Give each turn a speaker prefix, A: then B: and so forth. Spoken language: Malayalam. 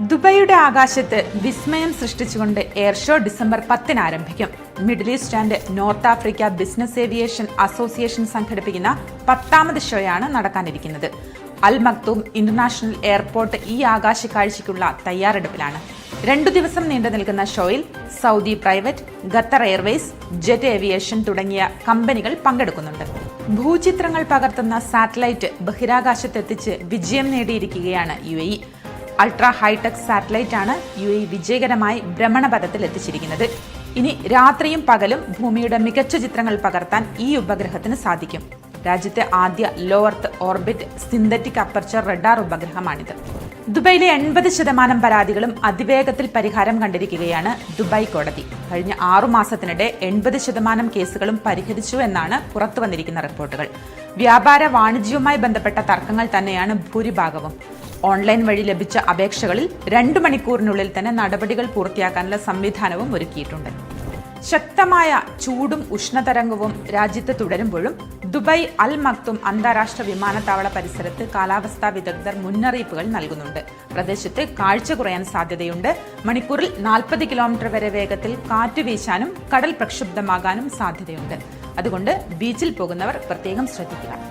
A: ദുബൈയുടെ ആകാശത്ത് വിസ്മയം സൃഷ്ടിച്ചുകൊണ്ട് എയർ ഷോ ഡിസംബർ പത്തിന് ആരംഭിക്കും. Middle East and North Africa business aviation association സംഘടിപ്പിക്കുന്ന പത്താമത് ഷോയാണ് നടക്കാനിരിക്കുന്നത്. അൽ മക്തൂം ഇന്റർനാഷണൽ എയർപോർട്ട് ഈ ആകാശ കാഴ്ചയ്ക്കുള്ള തയ്യാറെടുപ്പിലാണ്. രണ്ടു ദിവസം നീണ്ടു നിൽക്കുന്ന ഷോയിൽ Saudi private Qatar Airways jet aviation തുടങ്ങിയ കമ്പനികൾ പങ്കെടുക്കുന്നുണ്ട്. ഭൂചിത്രങ്ങൾ പകർത്തുന്ന സാറ്റലൈറ്റ് ബഹിരാകാശത്തെത്തിച്ച് വിജയം നേടിയിരിക്കുകയാണ് U A ultra high tech satellite ആണ് യു എ വിജയകരമായി ഭ്രമണപഥത്തിൽ എത്തിച്ചിരിക്കുന്നത്. ഇനി രാത്രിയും പകലും ഭൂമിയുടെ മികച്ച ചിത്രങ്ങൾ പകർത്താൻ ഈ ഉപഗ്രഹത്തിന് സാധിക്കും. രാജ്യത്തെ ആദ്യ low earth orbit synthetic aperture radar ഉപഗ്രഹമാണിത്. ദുബൈയിലെ എൺപത് ശതമാനം പരാതികളും അതിവേഗത്തിൽ പരിഹാരം കണ്ടിരിക്കുകയാണ് ദുബായ് കോടതി. കഴിഞ്ഞ ആറു മാസത്തിനിടെ എൺപത് ശതമാനം കേസുകളും പരിഹരിച്ചു എന്നാണ് പുറത്തുവന്നിരിക്കുന്ന റിപ്പോർട്ടുകൾ. വ്യാപാര വാണിജ്യവുമായി ബന്ധപ്പെട്ട തർക്കങ്ങൾ തന്നെയാണ് ഭൂരിഭാഗവും. ഓൺലൈൻ വഴി ലഭിച്ച അപേക്ഷകളിൽ രണ്ടു മണിക്കൂറിനുള്ളിൽ തന്നെ നടപടികൾ പൂർത്തിയാക്കാനുള്ള സംവിധാനവും ഒരുക്കിയിട്ടുണ്ട്. ശക്തമായ ചൂടും ഉഷ്ണതരംഗവും രാജ്യത്ത് തുടരുമ്പോഴും ദുബായ് അൽ മക്തും അന്താരാഷ്ട്ര വിമാനത്താവള പരിസരത്ത് കാലാവസ്ഥാ വിദഗ്ധർ മുന്നറിയിപ്പുകൾ നൽകുന്നുണ്ട്. പ്രദേശത്ത് കാഴ്ച കുറയാൻ സാധ്യതയുണ്ട്. മണിക്കൂറിൽ നാൽപ്പത് കിലോമീറ്റർ വരെ വേഗത്തിൽ കാറ്റ് വീശാനും കടൽ പ്രക്ഷുബ്ധമാകാനും സാധ്യതയുണ്ട്. അതുകൊണ്ട് ബീച്ചിൽ പോകുന്നവർ പ്രത്യേകം ശ്രദ്ധിക്കുക.